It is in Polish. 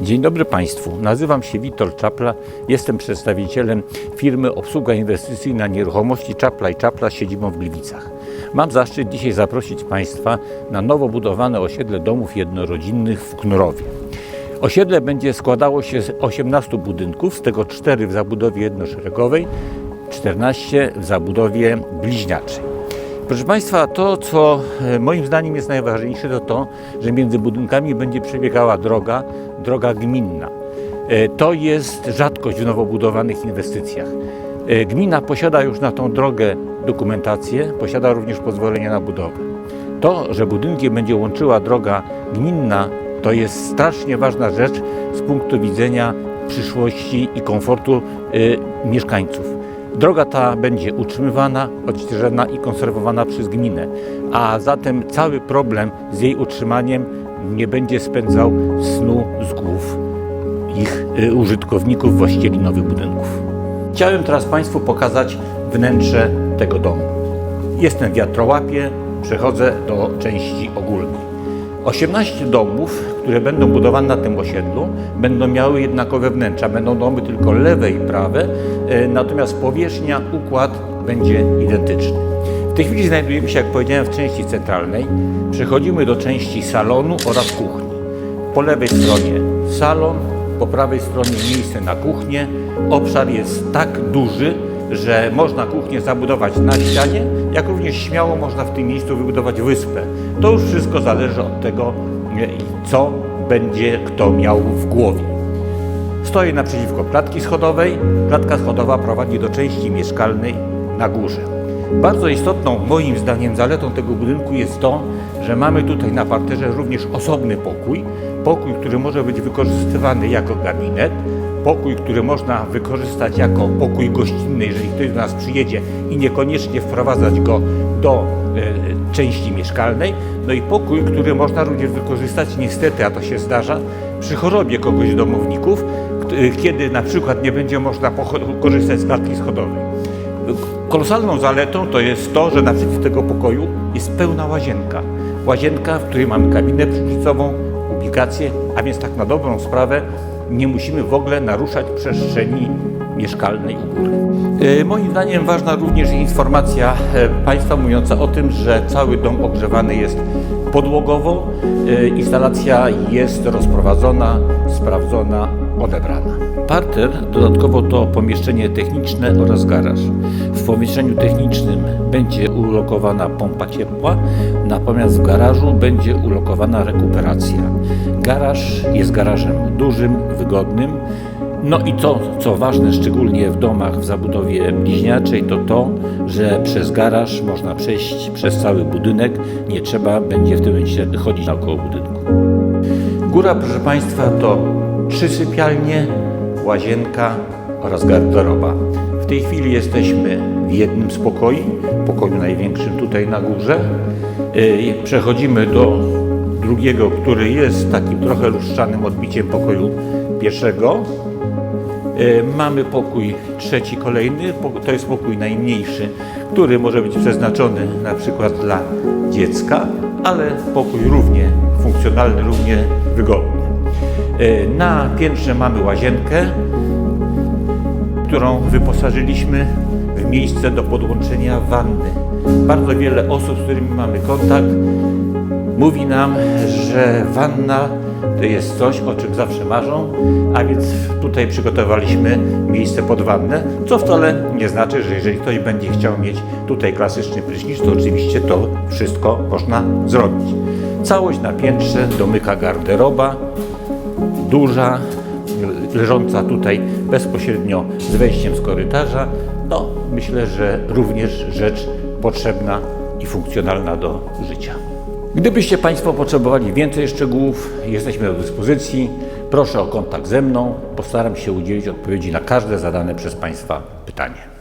Dzień dobry Państwu. Nazywam się Witold Czapla. Jestem przedstawicielem firmy Obsługa Inwestycyjna Nieruchomości Czapla i Czapla z siedzibą w Gliwicach. Mam zaszczyt dzisiaj zaprosić Państwa na nowo budowane osiedle domów jednorodzinnych w Knurowie. Osiedle będzie składało się z 18 budynków, z tego 4 w zabudowie jednoszeregowej, 14 w zabudowie bliźniaczej. Proszę Państwa, to co e, moim zdaniem jest najważniejsze, to to, że między budynkami będzie przebiegała droga, droga gminna. E, To jest rzadkość w nowo budowanych inwestycjach. E, Gmina posiada już na tą drogę dokumentację, posiada również pozwolenie na budowę. To, że budynki będzie łączyła droga gminna, to jest strasznie ważna rzecz z punktu widzenia przyszłości i komfortu mieszkańców. Droga ta będzie utrzymywana, odświeżana i konserwowana przez gminę, a zatem cały problem z jej utrzymaniem nie będzie spędzał snu z głów ich y, użytkowników, właścicieli nowych budynków. Chciałem teraz Państwu pokazać wnętrze tego domu. Jestem w wiatrołapie, przechodzę do części ogólnej. 18 domów, które będą budowane na tym osiedlu, będą miały jednakowe wnętrza. Będą domy tylko lewe i prawe, e, natomiast powierzchnia, układ będzie identyczny. W tej chwili znajdujemy się, jak powiedziałem, w części centralnej. Przechodzimy do części salonu oraz kuchni. Po lewej stronie salon, po prawej stronie miejsce na kuchnię. Obszar jest tak duży, że można kuchnię zabudować na ścianie, jak również śmiało można w tym miejscu wybudować wyspę. To już wszystko zależy od tego, e, co będzie kto miał w głowie. Stoję naprzeciwko klatki schodowej. Klatka schodowa prowadzi do części mieszkalnej na górze. Bardzo istotną moim zdaniem zaletą tego budynku jest to, że mamy tutaj na parterze również osobny pokój. Pokój, który może być wykorzystywany jako gabinet, pokój, który można wykorzystać jako pokój gościnny, jeżeli ktoś do nas przyjedzie i niekoniecznie wprowadzać go do e, części mieszkalnej. No i pokój, który można również wykorzystać, niestety, a to się zdarza, przy chorobie kogoś domowników, k- kiedy na przykład nie będzie można korzystać z klatki schodowej. Kolosalną zaletą to jest to, że naprzeciw tego pokoju jest pełna łazienka. Łazienka, w której mamy kabinę prysznicową, ubikację, a więc tak na dobrą sprawę nie musimy w ogóle naruszać przestrzeni mieszkalnej u góry. E, Moim zdaniem ważna również informacja e, Państwa mówiąca o tym, że cały dom ogrzewany jest podłogowo. E, Instalacja jest rozprowadzona, sprawdzona, odebrana. Parter dodatkowo to pomieszczenie techniczne oraz garaż. W pomieszczeniu technicznym będzie ulokowana pompa ciepła, natomiast w garażu będzie ulokowana rekuperacja. Garaż jest garażem dużym, wygodnym. No i to, co ważne, szczególnie w domach w zabudowie bliźniaczej, to to, że przez garaż można przejść przez cały budynek. Nie trzeba będzie w tym momencie chodzić naokoło budynku. Góra, proszę Państwa, to trzy sypialnie, łazienka oraz garderoba. W tej chwili jesteśmy w jednym z pokoi, pokoju największym tutaj na górze. Yy, Przechodzimy do drugiego, który jest takim trochę luszczanym odbiciem pokoju pierwszego. E, Mamy pokój trzeci, kolejny, to jest pokój najmniejszy, który może być przeznaczony na przykład dla dziecka, ale pokój równie funkcjonalny, równie wygodny. E, Na piętrze mamy łazienkę, którą wyposażyliśmy w miejsce do podłączenia wanny. Bardzo wiele osób, z którymi mamy kontakt, mówi nam, że wanna to jest coś, o czym zawsze marzą, a więc tutaj przygotowaliśmy miejsce pod wannę, co wcale nie znaczy, że jeżeli ktoś będzie chciał mieć tutaj klasyczny prysznic, to oczywiście to wszystko można zrobić. Całość na piętrze domyka garderoba, duża, leżąca tutaj bezpośrednio z wejściem z korytarza. No, myślę, że również rzecz potrzebna i funkcjonalna do życia. Gdybyście Państwo potrzebowali więcej szczegółów, jesteśmy do dyspozycji. Proszę o kontakt ze mną. Postaram się udzielić odpowiedzi na każde zadane przez Państwa pytanie.